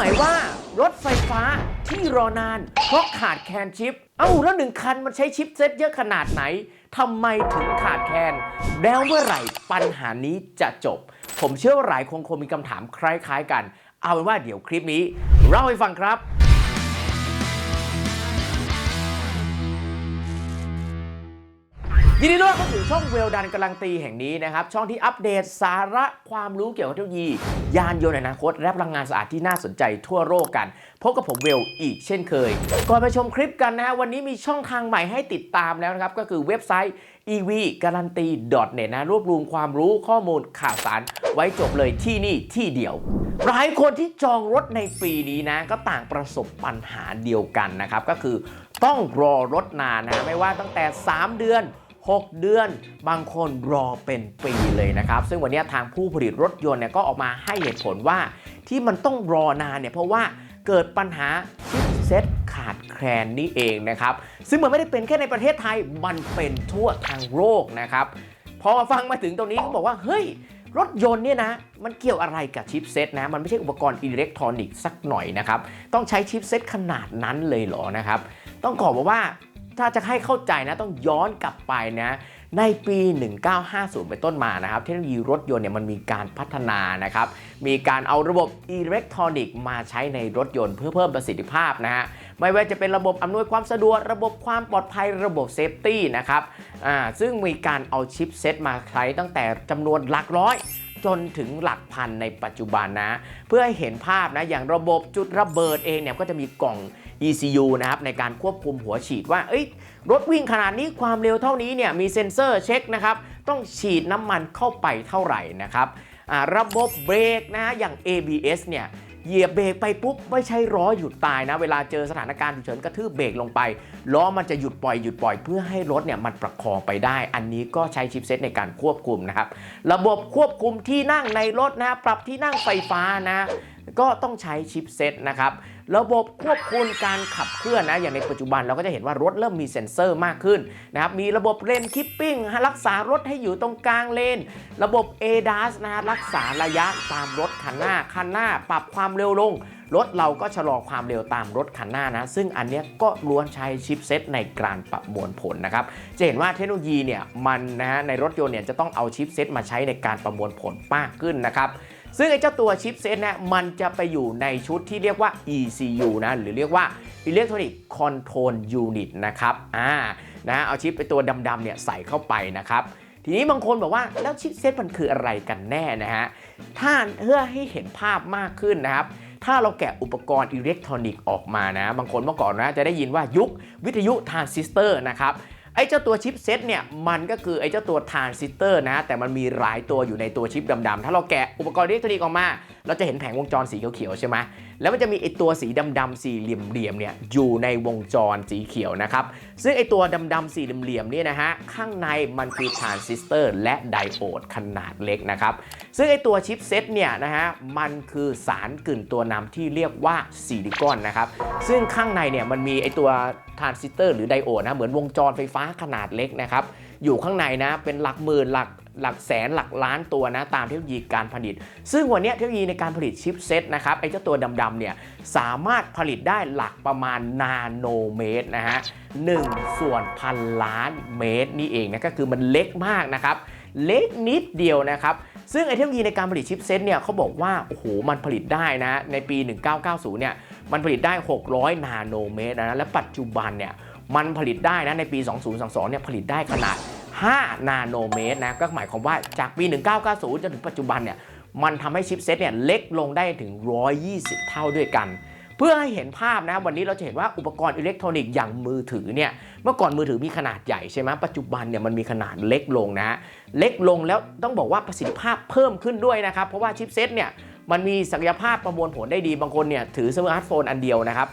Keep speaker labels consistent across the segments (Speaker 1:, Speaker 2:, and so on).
Speaker 1: หมว่ารถไฟฟ้าที่รอนาน เพราะขาดแคลนชิป เอ้าแล้วหนึ่งคันมันใช้ชิปเซ็ตเยอะขนาดไหนทำไมถึงขาดแคลนแล้วเมื่อไหร่ปัญหานี้จะจบ ผมเชื่อว่าหลายคนคงมีคำถามคล้ายๆกัน เอาเป็นว่าเดี๋ยวคลิปนี้เล่าให้ฟังครับ ยินดีต้อนรับเข้าสู่ช่องเวลดันกำลังตีแห่งนี้นะครับ ช่องที่อัปเดตสาระความรู้เกี่ยวกับเทคโนโลยี ยานยนต์ในอนาคตและพลังงานสะอาดที่น่าสนใจทั่วโลกกัน พบกับผมเวลอีกเช่นเคย ก่อนไปชมคลิปกันนะฮะวันนี้มีช่องทางใหม่ให้ติดตามแล้วนะครับ ก็คือเว็บไซต์ ev garanti net นะรวบรวมความรู้ข้อมูลข่าวสาร ไว้จบเลยที่นี่ที่เดียวหลายคนที่จองรถในปีนี้นะ ก็ต่างประสบปัญหาเดียวกันนะครับ ก็คือต้องรอรถนานนะไม่ว่าตั้งแต่ 3 เดือน 6 เดือน บางคนรอเป็นปีเลยนะครับ ซึ่งวันนี้ทางผู้ผลิตรถยนต์เนี่ยก็ออกมาให้เหตุผลว่าที่มันต้องรอนานเนี่ยเพราะว่าเกิดปัญหาชิปเซ็ตขาดแคลนนี่เองนะครับ ซึ่งมันไม่ได้เป็นแค่ในประเทศไทยมันเป็นทั่วทางโลกนะครับ พอฟังมาถึงตรงนี้ก็บอกว่า เฮ้ย รถยนต์เนี่ยนะ มันเกี่ยวอะไรกับชิปเซ็ตนะ มันไม่ใช่อุปกรณ์อิเล็กทรอนิกส์สักหน่อยนะครับ ต้องใช้ชิปเซ็ตขนาดนั้นเลยเหรอนะครับ ต้องขอบอกว่า ถ้าจะให้เข้าใจนะต้องย้อนกลับไปนะในปี 1950 เป็นต้นมานะครับ เทคโนโลยีรถยนต์เนี่ยมันมีการพัฒนานะครับ มีการเอาระบบอิเล็กทรอนิกส์มาใช้ในรถยนต์เพื่อเพิ่มประสิทธิภาพนะฮะ ไม่ว่าจะเป็นระบบอำนวยความสะดวก ระบบความปลอดภัย ระบบเซฟตี้นะครับ อ่า ซึ่งมีการเอาชิปเซตมาใช้ตั้งแต่จำนวนหลักร้อยจนถึงหลักพันในปัจจุบันนะ เพื่อให้เห็นภาพนะ อย่างระบบจุดระเบิดเองเนี่ยก็จะมีกล่อง ECU นะครับในการควบคุมหัวฉีดว่า เอ้ยรถวิ่งขนาดนี้ความเร็วเท่านี้เนี่ยมีเซ็นเซอร์เช็คนะครับต้องฉีดน้ำมันเข้าไปเท่าไหร่นะครับระบบเบรกนะอย่าง ABS เนี่ยเหยียบเบรกไปปุ๊บไม่ใช่ล้อหยุดตายนะ เวลาเจอสถานการณ์ฉุกเฉินกระทืบเบรกลงไปล้อมันจะหยุดปล่อยหยุดปล่อยเพื่อให้รถเนี่ยมันประคองไปได้ อันนี้ก็ใช้ชิปเซตในการควบคุมนะครับ ระบบควบคุมที่นั่งในรถนะปรับที่นั่งไฟฟ้านะ ก็ต้องใช้ชิปเซตนะครับ ระบบควบคุมการขับเคลื่อนนะอย่างในปัจจุบันเราก็จะเห็นว่ารถเริ่มมีเซ็นเซอร์มากขึ้นนะครับมีระบบเลนคิปปิ้งรักษารถให้อยู่ตรงกลางเลน ระบบ ADAS นะรักษาระยะตามรถคันหน้าคันหน้า ปรับความเร็วลงรถเราก็ชะลอความเร็วตามรถคันหน้านะ ซึ่งอันนี้ก็ล้วนใช้ชิปเซตในการประมวลผลนะครับ จะเห็นว่าเทคโนโลยีเนี่ยมันนะฮะในรถยนต์เนี่ยจะต้องเอาชิปเซตมาใช้ในการประมวลผลมากขึ้นนะครับ ซึ่งไอ้เจ้าตัวชิปเซตเนี่ยมันจะไปอยู่ในชุดที่เรียกว่า ECU นะหรือเรียกว่า Electronic Control Unit นะครับอ่านะเอาชิปไปตัวดำๆเนี่ยใส่เข้าไปนะครับทีนี้บางคนบอกว่าแล้วชิปเซตมันคืออะไรกันแน่นะฮะถ้าเพื่อให้เห็นภาพมากขึ้นนะครับถ้าเราแกะอุปกรณ์อิเล็กทรอนิกส์ออกมานะ บางคนเมื่อก่อนนะจะได้ยินว่ายุควิทยุทรานซิสเตอร์นะครับ ไอ้เจ้าตัวชิปเซตเนี่ยมันก็คือไอ้เจ้าตัวทรานซิสเตอร์นะแต่มันมีหลายตัวอยู่ในตัวชิปดำๆถ้าเราแกะอุปกรณ์อิเล็กทรอนิกส์ออกมาเราจะเห็นแผงวงจรสีเขียวๆใช่ไหมแล้วมันจะมีไอตัวสีดำๆสี่เหลี่ยมๆเนี่ยอยู่ในวงจรสีเขียวนะครับ ซึ่งไอตัวดำๆสี่เหลี่ยมๆเนี่ยนะฮะข้างในมันคือทรานซิสเตอร์และไดโอดขนาดเล็กนะครับ ซึ่งไอตัวชิปเซตเนี่ยนะฮะมันคือสารกึ่นตัวนำที่เรียกว่าซิลิคอนนะครับ ซึ่งข้างในเนี่ยมันมีไอตัวทรานซิสเตอร์หรือไดโอดนะเหมือนวงจรไฟฟ้าขนาดเล็กนะครับอยู่ข้างในนะเป็นหลักหมื่นหลัก หลักแสนหลักล้านตัวนะตามเทคโนโลยีการผลิต ซึ่งวันนี้เทคโนโลยีในการผลิตชิปเซตนะครับไอ้เจ้าตัวดำๆเนี่ยสามารถผลิตได้หลักประมาณนาโนเมตรนะฮะหนึ่งส่วนพันล้านเมตรนี่เองนะก็คือมันเล็กมากนะครับเล็กนิดเดียวนะครับซึ่งไอเทคโนโลยีในการผลิตชิปเซตเนี่ยเขาบอกว่าโอ้โหมันผลิตได้นะในปี 1990 เนี่ยมันผลิตได้ 600 นาโนเมตรนะและปัจจุบันเนี่ยมันผลิตได้นะในปี 2022 เนี่ยผลิตได้ขนาด 5 นาโนเมตรนะ ก็หมายความว่าจากปี 1990 จนถึงปัจจุบันเนี่ย มันทำให้ชิปเซตเนี่ยเล็กลงได้ถึง 120 เท่าด้วยกัน เพื่อให้เห็นภาพนะ วันนี้เราจะเห็นว่าอุปกรณ์อิเล็กทรอนิกส์อย่างมือถือเนี่ย เมื่อก่อนมือถือมีขนาดใหญ่ใช่ไหมปัจจุบันเนี่ยมันมีขนาดเล็กลงนะ เล็กลงแล้วต้องบอกว่าประสิทธิภาพเพิ่มขึ้นด้วยนะครับ เพราะว่าชิปเซตเนี่ยมันมีศักยภาพประมวลผลได้ดี บางคนเนี่ยถือสมาร์ทโฟนอันเดียวนะครับ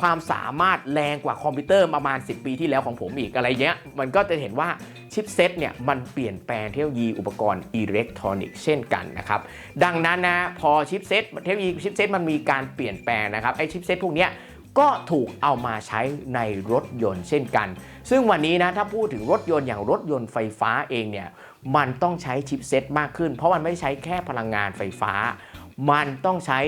Speaker 1: ความสามารถแรงกว่าคอมพิวเตอร์ประมาณ 10 ปีที่แล้วของผมอีกอะไรเงี้ย มันก็จะเห็นว่าชิปเซตเนี่ยมันเปลี่ยนแปลงเทคโนโลยีอุปกรณ์อิเล็กทรอนิกส์เช่นกันนะครับ ดังนั้นนะพอชิปเซตเทคโนโลยีชิปเซตมันมีการเปลี่ยนแปลงนะครับไอชิปเซตพวกเนี้ยก็ถูกเอามาใช้ในรถยนต์เช่นกัน ซึ่งวันนี้นะถ้าพูดถึงรถยนต์อย่างรถยนต์ไฟฟ้าเองเนี่ยมันต้องใช้ชิปเซตมากขึ้น เพราะมันไม่ใช้แค่พลังงานไฟฟ้า มันต้องใช้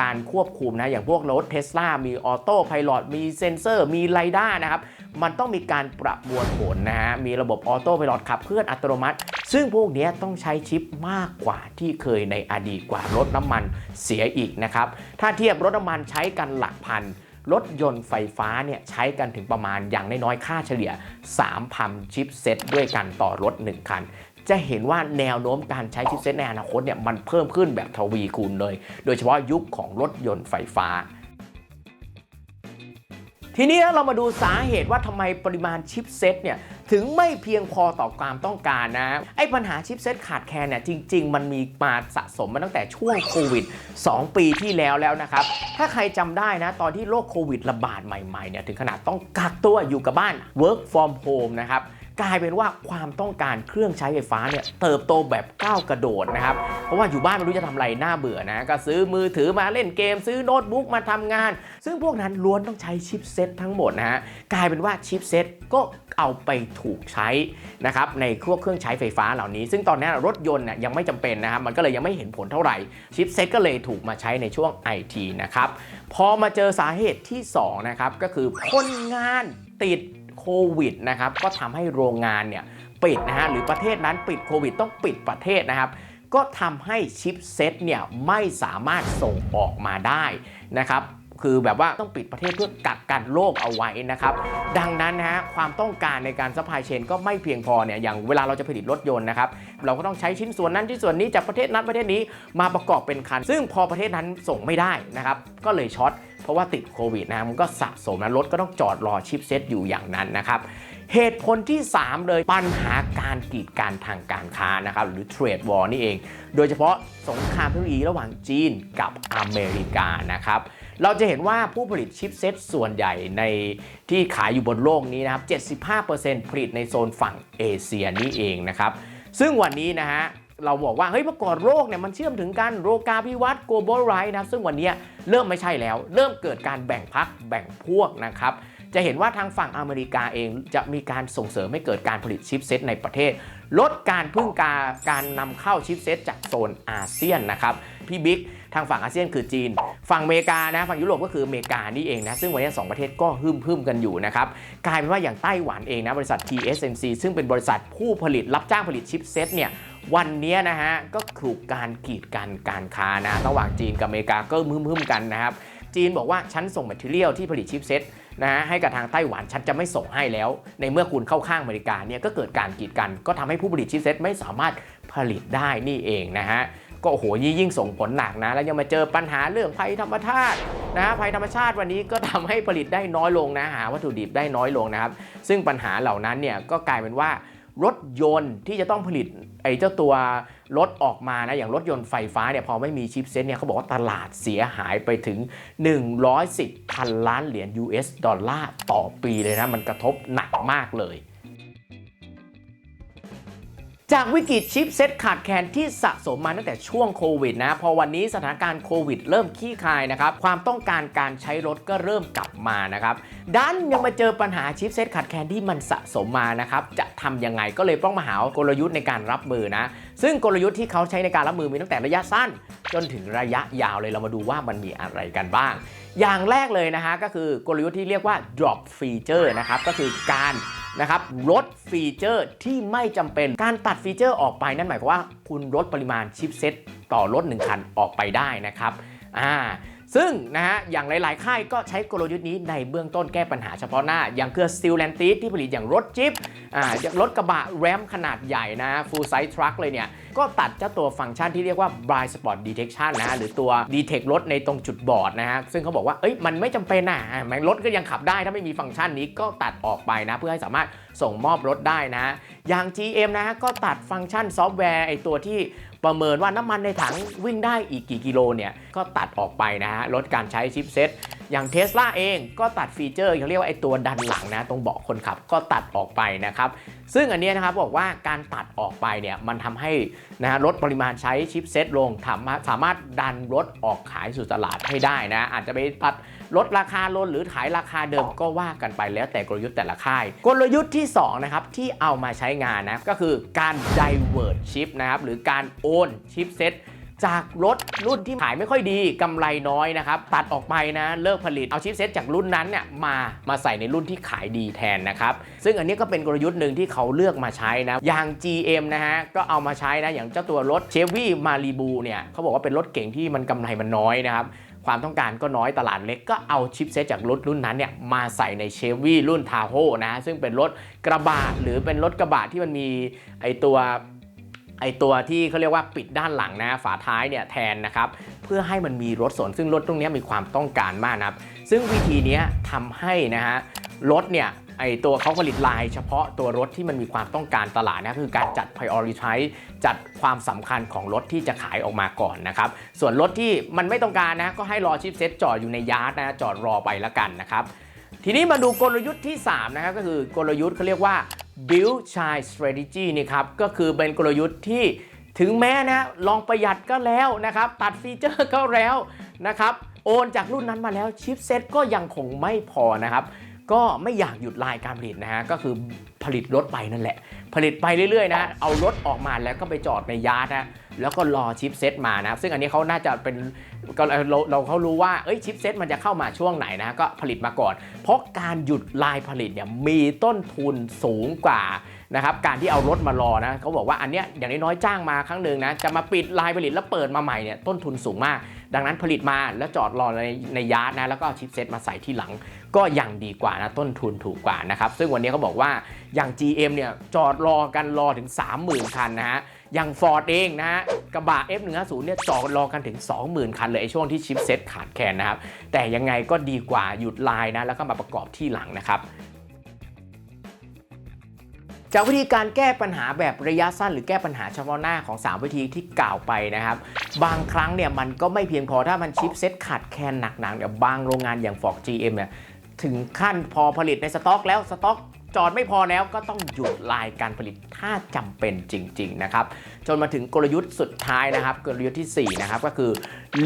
Speaker 1: การควบคุมนะอย่างพวกรถเทสลามีออโต้พ l ล t มีเซนเซอร์ มีไรด้านะครับ มันต้องมีการประมวลผลนะฮะ มีระบบออโต้พ l ล t ขับเคลื่อนอัตโนมัติ ซึ่งพวกนี้ต้องใช้ชิปมากกว่าที่เคยในอดีตกว่ารถน้ำมันเสียอีกนะครับ ถ้าเทียบรถน้ำมันใช้กันหลักพันรถยนต์ไฟฟ้าเนี่ยใช้กันถึงประมาณอย่างน้อยๆค่าเฉลี่ย 3,000 ชิปเซตด้วยกันต่อรถ 1 คัน จะเห็นว่าแนวโน้มการใช้ชิปเซตในอนาคตเนี่ยมันเพิ่มขึ้นแบบทวีคูณเลย โดยเฉพาะยุคของรถยนต์ไฟฟ้าทีนี้เรามาดูสาเหตุว่าทำไมปริมาณชิปเซตเนี่ยถึงไม่เพียงพอต่อความต้องการนะ ไอ้ปัญหาชิปเซตขาดแคลนเนี่ยจริง ๆ มันมีมาสะสมมาตั้งแต่ช่วงโควิด 2 ปีที่แล้วแล้วนะครับ ถ้าใครจำได้นะ ตอนที่โรคโควิดระบาดใหม่ๆเนี่ยถึงขนาดต้องกักตัวอยู่กับบ้าน work from home นะครับ กลายเป็นว่าความต้องการเครื่องใช้ไฟฟ้าเนี่ยเติบโตแบบก้าวกระโดดนะครับ เพราะว่าอยู่บ้านไม่รู้จะทำอะไรน่าเบื่อนะ ก็ซื้อมือถือมาเล่นเกม ซื้อโน้ตบุ๊กมาทำงาน ซึ่งพวกนั้นล้วนต้องใช้ชิปเซตทั้งหมดนะฮะ กลายเป็นว่าชิปเซตก็เอาไปถูกใช้นะครับในพวกเครื่องใช้ไฟฟ้าเหล่านี้ ซึ่งตอนนี้รถยนต์เนี่ยยังไม่จำเป็นนะครับ มันก็เลยยังไม่เห็นผลเท่าไหร่ ชิปเซตก็เลยถูกมาใช้ในช่วง IT นะครับ พอมาเจอสาเหตุที่2นะครับก็คือคนงานติด ควิดนะครับก็ทำให้โรงงานเนี่ยปิดนะฮะหรือประเทศนั้นปิดโควิดต้องปิดประเทศนะครับ ก็ทำให้ชิปเซตเนี่ยไม่สามารถส่งออกมาได้นะครับคือแบบว่าต้องปิดประเทศเพื่อกักกันโรคเอาไว้นะครับ ดังนั้นนะฮะความต้องการในการซัพพลายเชนก็ไม่เพียงพอเนี่ยอย่างเวลาเราจะผลิตรถยนต์นะครับ เราก็ต้องใช้ชิ้นส่วนนั้นชิ้นส่วนนี้จากประเทศนั้นประเทศนี้มาประกอบเป็นคัน ซึ่งพอประเทศนั้นส่งไม่ได้นะครับ ก็เลยช็อต เพราะว่าติดโควิดนะมันก็สะสมนะรถก็ต้องจอดรอชิปเซตอยู่อย่างนั้นนะครับเหตุผลที่ 3 เลยปัญหาการกีดกันทางการค้านะครับหรือเทรดวอร์นี่เอง โดยเฉพาะสงครามเทคโนโลยีระหว่างจีนกับอเมริกานะครับเราจะเห็นว่าผู้ผลิตชิปเซตส่วนใหญ่ในที่ขายอยู่บนโลกนี้นะครับ 75%ผลิตในโซนฝั่งเอเชียนี่เองนะครับ ซึ่งวันนี้นะฮะ เราบอกว่าเฮ้ยเมื่อก่อนโรคเนี่ยมันเชื่อมถึงกันโรกาพิวัต global right นะครับซึ่งวันนี้เริ่มไม่ใช่แล้ว เริ่มเกิดการแบ่งพักแบ่งพวกนะครับจะเห็นว่าทางฝั่งอเมริกาเองจะมีการส่งเสริมให้เกิดการผลิตชิปเซตในประเทศ ลดการพึ่งการการนำเข้าชิปเซตจากโซนอาเซียนนะครับพี่บิ๊กทางฝั่งอาเซียนคือจีน ฝั่งอเมริกานะฝั่งยุโรปก็คืออเมริกานี่เองนะซึ่งวันนี้สองประเทศก็ฮึมฮึมกันอยู่นะครับกลายเป็นว่าอย่างไต้หวันเองนะบริษัท TSMC ซึ่งเป็นบริษัทผู้ผลิตรับจ้างผลิตชิปเซตเนี่ย วันนี้นะฮะก็ถูกการกีดกันการค้านะระหว่างจีนกับอเมริกาก็มึมๆกันนะครับจีนบอกว่าฉันส่งแมทเทียลที่ผลิตชิปเซ็ตนะฮะให้กับทางไต้หวันฉันจะไม่ส่งให้แล้ว ในเมื่อคุณเข้าข้างอเมริกาเนี่ยก็เกิดการกีดกัน ก็ทำให้ผู้ผลิตชิปเซ็ตไม่สามารถผลิตได้นี่เองนะฮะก็โอ้โหยิ่งยิ่งส่งผลหนักนะ แล้วยังมาเจอปัญหาเรื่องภัยธรรมชาตินะฮะภัยธรรมชาติวันนี้ก็ทำให้ผลิตได้น้อยลงนะหาวัตถุดิบได้น้อยลงนะครับ ซึ่งปัญหาเหล่านั้นเนี่ยก็กลายเป็นว่า รถยนต์ที่จะต้องผลิตไอ้เจ้าตัวรถออกมานะอย่างรถยนต์ไฟฟ้าเนี่ยพอไม่มีชิปเซ็ตเนี่ยเขาบอกว่าตลาดเสียหายไปถึง 110พันล้านเหรียญ US ดอลลาร์ต่อปีเลยนะ มันกระทบหนักมากเลย จากวิกฤตชิปเซ็ตขาดแคลนที่สะสมมาตั้งแต่ช่วงโควิดนะ พอวันนี้สถานการณ์โควิดเริ่มขี้คายนะครับ ความต้องการการใช้รถก็เริ่มกลับมานะครับ ดันยังมาเจอปัญหาชิปเซ็ตขาดแคลนที่มันสะสมมานะครับ จะทำยังไงก็เลยต้องมาหากลยุทธ์ในการรับมือนะ ซึ่งกลยุทธ์ที่เขาใช้ในการรับมือมีตั้งแต่ระยะสั้น จนถึงระยะยาวเลยเรามาดูว่ามันมีอะไรกันบ้าง อย่างแรกเลยนะฮะก็คือกลยุทธ์ที่เรียกว่า drop feature นะครับก็คือการ นะครับลดฟีเจอร์ที่ไม่จำเป็นการตัดฟีเจอร์ออกไปนั่นหมายความว่าคุณลดปริมาณชิปเซ็ตต่อรถ1คันออกไปได้นะครับอ่า ซึ่งนะฮะอย่างหลาย ๆ ค่ายก็ใช้กลยุทธ์นี้ในเบื้องต้นแก้ปัญหาเฉพาะหน้า อย่างเครือ s t e l a n t i s ที่ผลิตอย่างรถจิ๊บอ่าอย่างรถกระบะแรมขนาดใหญ่นะ full size truck เลยเนี่ย ก็ตัดเจ้าตัวฟังก์ชันที่เรียกว่า blind spot detection นะ หรือตัว detect รถในตรงจุดบอดนะฮะ ซึ่งเขาบอกว่า เอ้ย มันไม่จำเป็นอะแม้รถก็ยังขับได้ถ้าไม่มีฟังก์ชันนี้ก็ตัดออกไปนะ เพื่อให้สามารถส่งมอบรถได้นะ อย่าง GM นะฮะ ก็ตัดฟังก์ชันซอฟต์แวร์ไอตัวที่ประเมินว่าน้ำมันในถังวิ่งได้อีกกี่กิโลเนี่ย ก็ตัดออกไปนะฮะ ลดการใช้ชิปเซ็ตอย่างเท s l a เองก็ตัดฟีเจอร์เขาเรียกว่าไอตัวดันหลังนะ ตรงเบาะคนขับก็ตัดออกไปนะครับ ซึ่งอันนี้นะครับบอกว่าการตัดออกไปเนี่ยมันทำให้นะฮะลดปริมาณใช้ชิปเซ็ตลงทำสามารถดันรถออกขายสู่ตลาดให้ได้นะ อาจจะไปตัดลดราคาลงหรือขายราคาเดิมก็ว่ากันไปแล้วแต่กลยุทธ์แต่ละค่าย กลยุทธ์ที่2นะครับที่เอามาใช้งานนะก็คือการ divert chip นะครับหรือการโอนชิปเซ็ต จากรถรุ่นที่ขายไม่ค่อยดีกำไรน้อยนะครับ ตัดออกไปนะเลิกผลิตเอาชิปเซตจากรุ่นนั้นเนี่ยมามาใส่ในรุ่นที่ขายดีแทนนะครับ ซึ่งอันนี้ก็เป็นกลยุทธ์หนึ่งที่เขาเลือกมาใช้นะอย่าง GM นะฮะก็เอามาใช้นะอย่างเจ้าตัวรถ Chevy Malibu เนี่ยเขาบอกว่าเป็นรถเก่งที่มันกำไรมันน้อยนะครับความต้องการก็น้อยตลาดเล็กก็เอาชิปเซตจากรถรุ่นนั้นเนี่ยมาใส่ในเชฟวี่รุ่นทาโฮนะฮะซึ่งเป็นรถกระบะหรือเป็นรถกระบะที่มันมีไอตัว ไอตัวที่เขาเรียกว่าปิดด้านหลังนะฝาท้ายเนี่ยแทนนะครับเพื่อให้มันมีรถสนซึ่งรถตรงนี้มีความต้องการมากนะครับซึ่งวิธีนี้ทำให้นะฮะรถเนี่ยไอตัวเขาผลิตลายเฉพาะตัวรถที่มันมีความต้องการตลาดนะคือการจัด prioritize จัดความสำคัญของรถที่จะขายออกมาก่อนนะครับ ส่วนรถที่มันไม่ต้องการนะก็ให้รอชิปเซ็ตจอดอยู่ในยาร์ดนะจอดรอไปละกันนะครับ ทีนี้มาดูกลยุทธ์ที่ 3 นะครับก็คือกลยุทธ์เขาเรียกว่า build child strategy นี่ครับก็คือเป็นกลยุทธ์ที่ถึงแม้นะลองประหยัดก็แล้วนะครับ ตัดฟีเจอร์ก็แล้วนะครับ โอนจากรุ่นนั้นมาแล้วชิปเซ็ตก็ยังคงไม่พอนะครับ ก็ไม่อยากหยุดลายการผลิตนะฮะก็คือผลิตรถไปนั่นแหละ ผลิตไปเรื่อยๆนะ เอารถออกมาแล้วก็ไปจอดในยาร์ดนะ แล้วก็รอชิปเซตมานะครับซึ่งอันนี้เขาน่าจะเป็นเราเราเขารู้ว่าเอ้ยชิปเซตมันจะเข้ามาช่วงไหนนะก็ผลิตมาก่อน เพราะการหยุดลายผลิตเนี่ยมีต้นทุนสูงกว่านะครับการที่เอารถมารอนะเขาบอกว่าอันเนี้ยอย่างน้อยๆจ้างมาครั้งหนึ่งนะจะมาปิดลายผลิตแล้วเปิดมาใหม่เนี่ยต้นทุนสูงมาก ดังนั้นผลิตมาแล้วจอดรอในในยาร์ดนะแล้วก็เอาชิปเซตมาใส่ที่หลัง ก็ยังดีกว่านะต้นทุนถูกกว่านะครับซึ่งวันนี้เขาบอกว่าอย่าง GM เนี่ยจอดรอกันรอถึง 30,000 คันนะฮะ อย่าง Ford เองนะฮะกระบะ F150 เนี่ยจอดรอกันถึง 20,000 คันเลยไอช่วงที่ชิปเซ็ตขาดแคลนนะครับ แต่ยังไงก็ดีกว่าหยุดลายนะ แล้วก็มาประกอบที่หลังนะครับจากวิธีการแก้ปัญหาแบบระยะสั้นหรือแก้ปัญหาเฉพาะหน้าของ 3 วิธีที่กล่าวไปนะครับ บางครั้งเนี่ยมันก็ไม่เพียงพอถ้ามันชิปเซ็ตขาดแคลนหนักๆเนี่ยบางโรงงานอย่าง Ford GM เนี่ยถึงขั้นพอผลิตในสต็อกแล้วสต็อก จอดไม่พอแล้วก็ต้องหยุดลายการผลิตถ้าจำเป็นจริง ๆ นะครับ จนมาถึงกลยุทธ์สุดท้ายนะครับ กลยุทธ์ที่ 4 นะครับ ก็คือ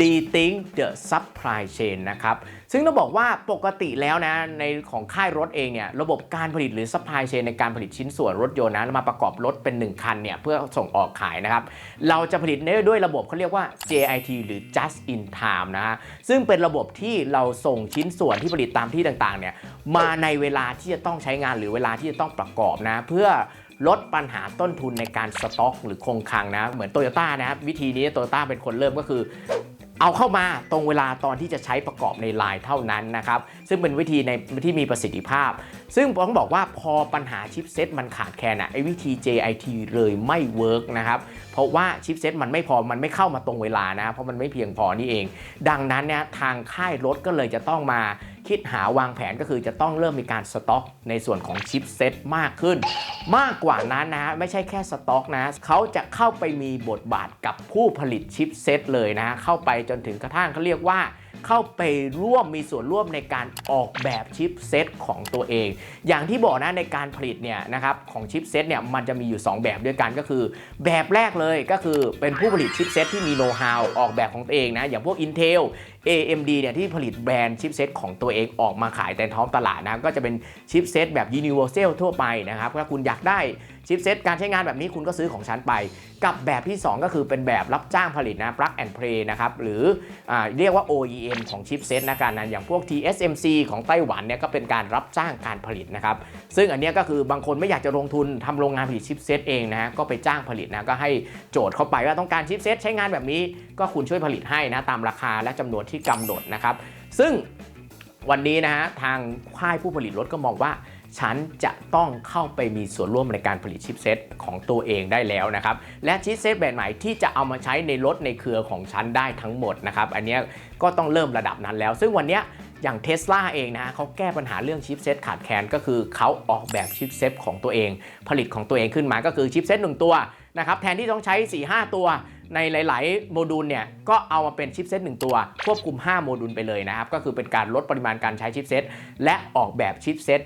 Speaker 1: rethink the supply chain นะครับ ซึ่งต้องบอกว่าปกติแล้วนะในของค่ายรถเองเนี่ยระบบการผลิตหรือ supply chain ในการผลิตชิ้นส่วนรถยนต์นะมาประกอบรถเป็น 1 คันเนี่ยเพื่อส่งออกขายนะครับ เราจะผลิตด้วยระบบเขาเรียกว่า JIT หรือ just in time นะฮะซึ่งเป็นระบบที่เราส่งชิ้นส่วนที่ผลิตตามที่ต่างๆเนี่ยมาในเวลาที่จะต้องใช้งานหรือเวลาที่จะต้องประกอบนะ เพื่อลดปัญหาต้นทุนในการสต็อก หรือคงคลังนะ เหมือนโตโยต้านะครับ วิธีนี้โตโยต้าเป็นคนเริ่มก็คือ เอาเข้ามาตรงเวลาตอนที่จะใช้ประกอบในไลน์เท่านั้นนะครับ ซึ่งเป็นวิธีในที่มีประสิทธิภาพ ซึ่งต้องบอกว่าพอปัญหาชิปเซ็ตมันขาดแคลนอะไอวิธี JIT เลยไม่เวิร์กนะครับ เพราะว่าชิปเซ็ตมันไม่พอมันไม่เข้ามาตรงเวลานะ เพราะมันไม่เพียงพอนี่เอง ดังนั้นเนี่ยทางค่ายรถก็เลยจะต้องมา คิดหาวางแผนก็คือจะต้องเริ่มมีการสต็อก ในส่วนของชิปเซ็ตมากขึ้น มากกว่านั้นนะ ไม่ใช่แค่สต็อกนะเขาจะเข้าไปมีบทบาทกับผู้ผลิตชิปเซ็ตเลยนะ เข้าไปจนถึงกระทั่งเขาเรียกว่าเข้าไปร่วมมีส่วนร่วมในการออกแบบชิปเซตของตัวเอง อย่างที่บอกนะในการผลิตเนี่ยนะครับของชิปเซตเนี่ยมันจะมีอยู่ 2 แบบด้วยกันก็คือ แบบแรกเลยก็คือเป็นผู้ผลิตชิปเซตที่มีโน้ตฮาวออกแบบของตัวเองนะอย่างพวก Intel AMD เนี่ยที่ผลิตแบรนด์ชิปเซตของตัวเองออกมาขายแต่ท้องตลาดนะก็จะเป็นชิปเซตแบบ Universal ทั่วไปนะครับถ้าคุณอยากได้ชิปเซตการใช้งานแบบนี้คุณก็ซื้อของฉันไป กับแบบที่ 2 ก็คือเป็นแบบรับจ้างผลิตนะ plug and play นะครับหรืออเรียกว่า OEM ของชิปเซตนะการนั้นอย่างพวก TSMC ของไต้หวันเนี่ยก็เป็นการรับจ้างการผลิตนะครับซึ่งอันนี้ก็คือบางคนไม่อยากจะลงทุนทำโรงงานผลิตชิปเซตเองนะก็ไปจ้างผลิตนะก็ให้โจทย์เข้าไปว่าต้องการชิปเซตใช้งานแบบนี้ ก็คุณช่วยผลิตให้นะตามราคาและจำนวนที่กำหนดนะครับ ซึ่งวันนี้นะฮะทางค่ายผู้ผลิตรถก็มองว่าฉันจะต้องเข้าไปมีส่วนร่วมในการผลิตชิปเซตของตัวเองได้แล้วนะครับ และชิปเซตแบบไหนที่จะเอามาใช้ในรถในเครือของฉันได้ทั้งหมดนะครับ อันนี้ก็ต้องเริ่มระดับนั้นแล้ว ซึ่งวันนี้อย่างเท s l a เองนะเขาแก้ปัญหาเรื่องชิปเซตขาดแคลนก็คือเขาออกแบบชิปเซตของตัวเอง ผลิตของตัวเองขึ้นมาก็คือชิปเซตหนึ่งตัวนะครับแทนที่ต้องใช้ 4-5 ตัว ในหลาย ๆ โมดูลเนี่ยก็เอามาเป็นชิปเซต1ตัว ควบคุม 5 โมดูลไปเลยนะครับ ก็คือเป็นการลดปริมาณการใช้ชิปเซตและออกแบบชิปเซต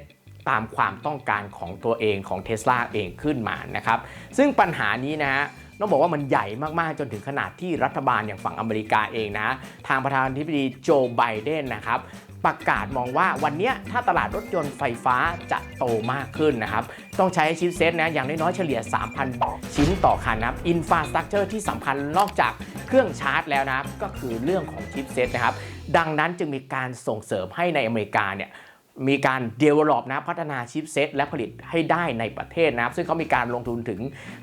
Speaker 1: ตามความต้องการของตัวเองของ Tesla เองขึ้นมานะครับ ซึ่งปัญหานี้นะฮะต้องบอกว่ามันใหญ่มาก ๆ จนถึงขนาดที่รัฐบาลอย่างฝั่งอเมริกาเองนะ ทางประธานาธิบดีโจไบเดนนะครับ ประกาศมองว่าวันนี้ถ้าตลาดรถยนต์ไฟฟ้าจะโตมากขึ้นนะครับ ต้องใช้ชิปเซตนะอย่างน้อยๆเฉลี่ย 3,000 ชิ้นต่อคันนะครับอินฟาสตรักเจอร์ที่สำคัญนอกจากเครื่องชาร์จแล้วนะก็คือเรื่องของชิปเซตนะครับ ดังนั้นจึงมีการส่งเสริมให้ในอเมริกาเนี่ย มีการ develop นะพัฒนาชิปเซตและผลิตให้ได้ในประเทศนะซึ่งเขามีการลงทุนถึง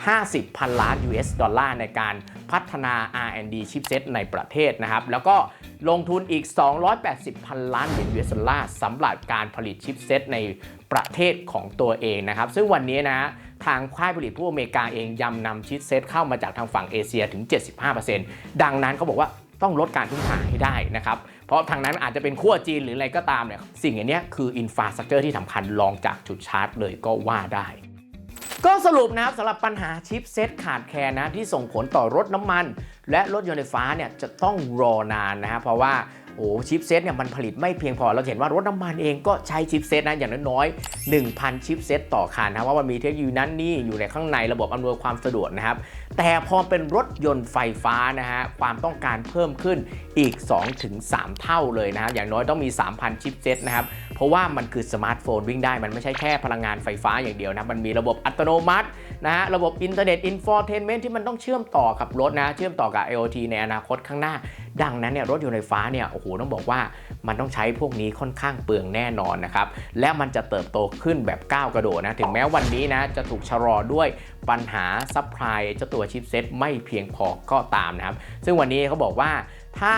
Speaker 1: 50 พันล้าน US ดอลลาร์ในการพัฒนา R&D ชิปเซตในประเทศนะครับ แล้วก็ลงทุนอีก 280 พันล้านเหรียญ US ดอลลาร์สำหรับการผลิตชิปเซตในประเทศของตัวเองนะครับ ซึ่งวันนี้นะทางค่ายผลิตผู้อเมริกาเองยำนำชิปเซตเข้ามาจากทางฝั่งเอเชียถึง 75%ดังนั้นเขาบอกว่า ต้องลดการพึ่งพาให้ได้นะครับ เพราะทางนั้นอาจจะเป็นขั้วจีนหรืออะไรก็ตามเนี่ยสิ่งอันนี้คืออินฟาสตรักเจอร์ที่สำคัญรองจากจุดชาร์จเลยก็ว่าได้ก็สรุปนะครับสำหรับปัญหาชิปเซตขาดแคลนนะที่ส่งผลต่อรถน้ำมัน และรถยนต์ไฟฟ้าเนี่ยจะต้องรอนานนะครับเพราะว่า โอ้ชิปเซตเนี่ยมันผลิตไม่เพียงพอ เราเห็นว่ารถน้ำมันเองก็ใช้ชิปเซตนะอย่างน้อยๆ1,000 ชิปเซตต่อคันนะว่ามันมีเทคโนโลยีนั้นนี่อยู่ในข้างในระบบอำนวยความสะดวกนะครับ แต่พอเป็นรถยนต์ไฟฟ้านะฮะความต้องการเพิ่มขึ้นอีก 2-3 เท่าเลยนะฮะอย่างน้อยต้องมี 3,000 ชิปเซตนะครับเพราะว่ามันคือสมาร์ทโฟนวิ่งได้มันไม่ใช่แค่พลังงานไฟฟ้าอย่างเดียวนะมันมีระบบอัตโนมัตินะฮะระบบอินเทอร์เน็ตอินฟอร์เทนเมนต์ที่มันต้องเชื่อมต่อกับรถนะเชื่อมต่อกับ IoT ในอนาคตข้างหน้า ดังนั้นเนี่ยรถยนต์ไฟฟ้าเนี่ยโอ้โหต้องบอกว่ามันต้องใช้พวกนี้ค่อนข้างเปลืองแน่นอนนะครับและมันจะเติบโตขึ้นแบบก้าวกระโดดนะถึงแม้วันนี้นะจะถูกชะลอด้วยปัญหาซัพพลายเจ้าตัวชิปเซตไม่เพียงพอก็ตามนะครับ ซึ่งวันนี้เขาบอกว่าถ้า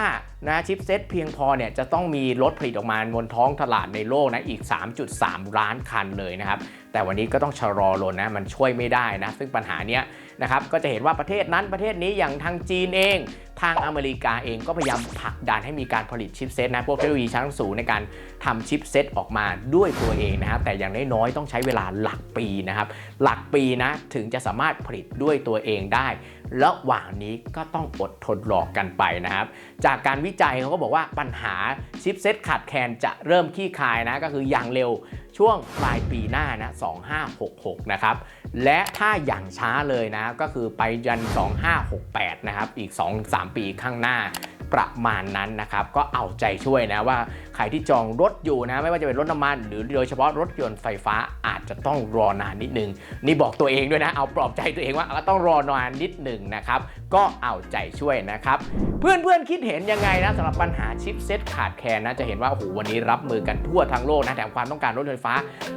Speaker 1: นะชิปเซตเพียงพอเนี่ยจะต้องมีรถผลิตออกมาบนท้องตลาดในโลกนะอีก 3.3 ล้านคันเลยนะครับ แต่วันนี้ก็ต้องชะลอลงนะมันช่วยไม่ได้นะ ซึ่งปัญหาเนี้ยนะครับก็จะเห็นว่าประเทศนั้นประเทศนี้อย่างทางจีนเองทางอเมริกาเองก็พยายามผลักดันให้มีการผลิตชิปเซตนะ พวกเทคโนโลยีชั้นสูงในการทำชิปเซตออกมาด้วยตัวเองนะครับ แต่อย่างน้อยๆต้องใช้เวลาหลักปีนะครับ หลักปีนะถึงจะสามารถผลิตด้วยตัวเองได้ ระหว่างนี้ก็ต้องอดทนรอกันไปนะครับ จากการวิจัยเขาก็บอกว่าปัญหาชิปเซตขาดแคลนจะเริ่มขี้คายนะก็คืออย่างเร็วช่วงปลายปีหน้านะ 2566 นะครับ และถ้าอย่างช้าเลยนะ ก็คือไปยัน 2568 นะครับ อีก 2-3 ปีข้างหน้า ประมาณนั้นนะครับก็เอาใจช่วยนะว่าใครที่จองรถอยู่นะ ไม่ว่าจะเป็นรถน้ำมัน หรือโดยเฉพาะรถยนต์ไฟฟ้าอาจจะต้องรอนานนิดนึง นี่บอกตัวเองด้วยนะ เอาปลอบใจตัวเองว่าก็ต้องรอนานนิดหนึ่งนะครับ ก็เอาใจช่วยนะครับ เพื่อนๆคิดเห็นยังไงนะสำหรับปัญหาชิปเซตขาดแคลนนะจะเห็นว่าโอ้โหวันนี้รับมือกันทั่วทั้งโลกนะแถมความต้องการรถยนต์ไฟฟ้า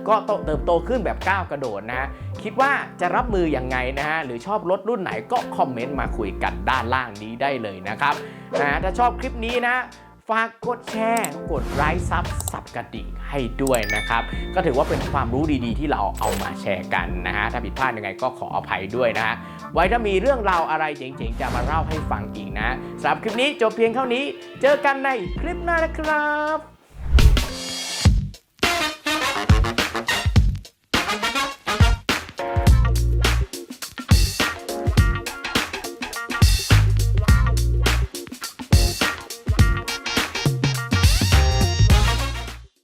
Speaker 1: ก็เติบโตขึ้นแบบก้าวกระโดดนะคิดว่าจะรับมือยังไงนะฮะหรือชอบรถรุ่นไหนก็คอมเมนต์มาคุยกันด้านล่างนี้ได้เลยนะครับ นะถ้าชอบคลิปนี้นะ ฝากกดแชร์ กดไลค์ซับสับกระดิ่งให้ด้วยนะครับ ก็ถือว่าเป็นความรู้ดีๆ ที่เราเอามาแชร์กันนะฮะ ถ้าผิดพลาดยังไงก็ขออภัยด้วยนะฮะ ไว้ถ้ามีเรื่องราวอะไรเจ๋งๆ จะมาเล่าให้ฟังอีกนะสำหรับคลิปนี้จบเพียงเท่านี้ เจอกันในคลิปหน้านะครับ